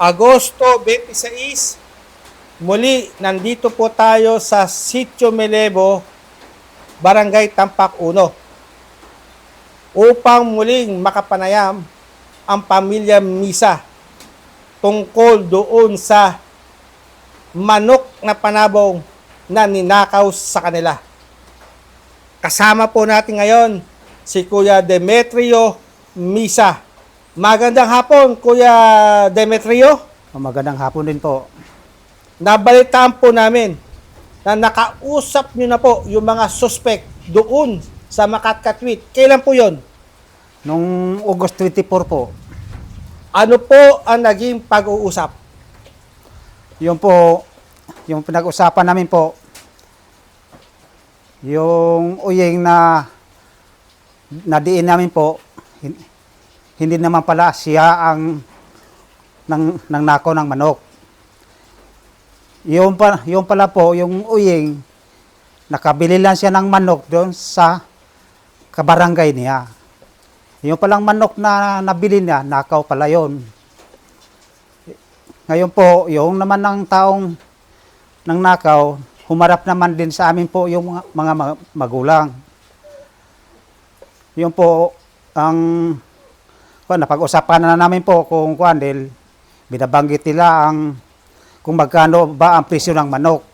Agosto 26, muli nandito po tayo sa Sitio Melebo, Barangay Tampak 1 upang muling makapanayam ang pamilya Misa tungkol doon sa manok na panabong na ninakaw sa kanila. Kasama po natin ngayon si Kuya Demetrio Misa. Magandang hapon, Kuya Demetrio. Magandang hapon din po. Nabalitaan po namin na nakausap nyo na po yung mga suspect doon sa Makatkatwit. Kailan po yon? Nung August 24 po, Ano po ang naging pag-uusap? yun po, yung pinag-usapan namin po, yung uyeng na nadiin namin po, hindi naman pala siya ang nang, nang nakaw ng manok. Yung, pa, yung pala po, yung uyeng, nakabili lang siya ng manok doon sa kabarangay niya. Yung palang manok na nabili niya, nakaw pala yon. Ngayon po, yung naman ng taong ng nakaw, humarap naman din sa amin po yung mga, mga ma- magulang. Yun po, ang kuan, napag-usapan na namin po kung kuan, dahil binabanggit nila ang kung magkano ba ang presyo ng manok.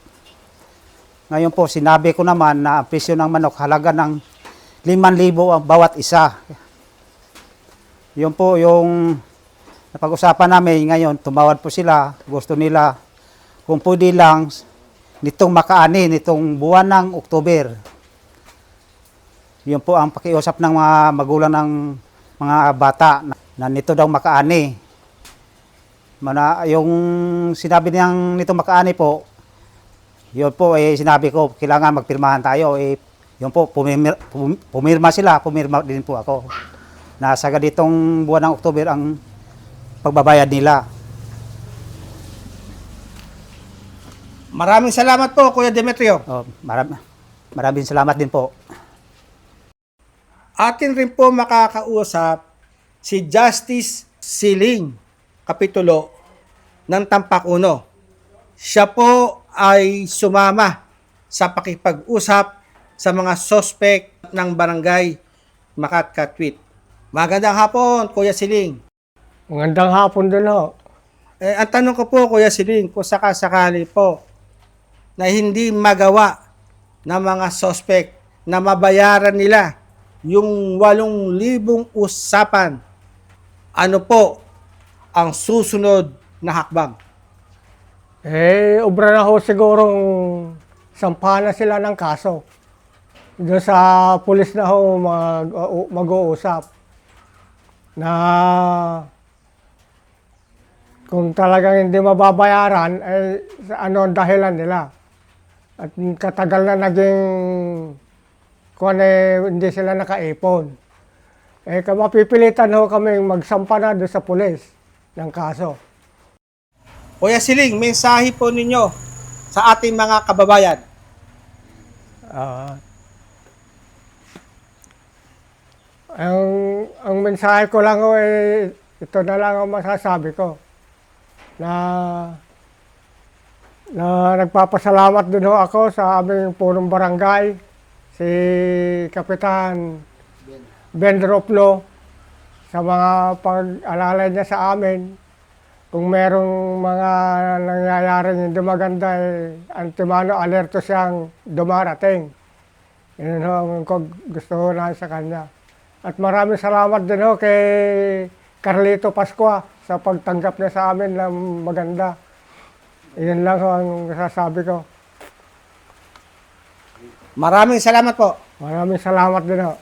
Ngayon po, sinabi ko naman na ang presyo ng manok halaga ng 5,000 ang bawat isa. Yun po yung napag-usapan namin ngayon, tumawad po sila, gusto nila kung pwede lang nitong makaani, nitong buwan ng Oktober. Yun po ang pakiusap ng mga magulang ng mga bata na, nito daw makaani. Mana, yung sinabi niyang nito makaani po, yun po eh sinabi ko, kailangan magpirmahan tayo. Eh, yun po, pumimir, pum- pumirma sila, pumirma din po ako. Nasa ganitong buwan ng Oktober ang pagbabayad nila. Maraming salamat po, Kuya Demetrio. Oh, maram, maraming salamat din po. Atin rin po makakausap si Justice Siling Kapitulo ng Tampak Uno. Siya po ay sumama sa pakipag-usap sa mga sospek ng barangay Makatkatwit. Magandang hapon, Kuya Siling. Magandang hapon din ho. Eh, ang tanong ko po, Kuya Siling, kung sakasakali po na hindi magawa ng mga sospek na mabayaran nila yung 8,000 usapan, ano po ang susunod na hakbang? Eh, obra na ho sigurong sampahan na sila ng kaso. Doon sa pulis na ho mag, mag-uusap. Na kung talagang hindi mababayaran, eh, ano ang dahilan nila. At katagal na naging kung eh, hindi sila nakaipon. Eh, mapipilitan ho kami magsampa na doon sa pulis ng kaso. Kuya Siling, mensahe po ninyo sa ating mga kababayan. Ah. ang ang mensahe ko lang ho eh, ito na lang ang masasabi ko. Na na nagpapasalamat din ho ako sa aming punong barangay, si Kapitan Ben Roplo, sa mga pag-alala niya sa amin. Kung merong mga nangyayaring hindi maganda, eh, antimano alerto siyang dumarating. Yun ho ang gusto ko na sa kanya. At maraming salamat din ho kay Carlito Pascua sa pagtanggap niya sa amin ng maganda. Iyan lang ho ang sasabi ko. Maraming salamat po. Maraming salamat din ho.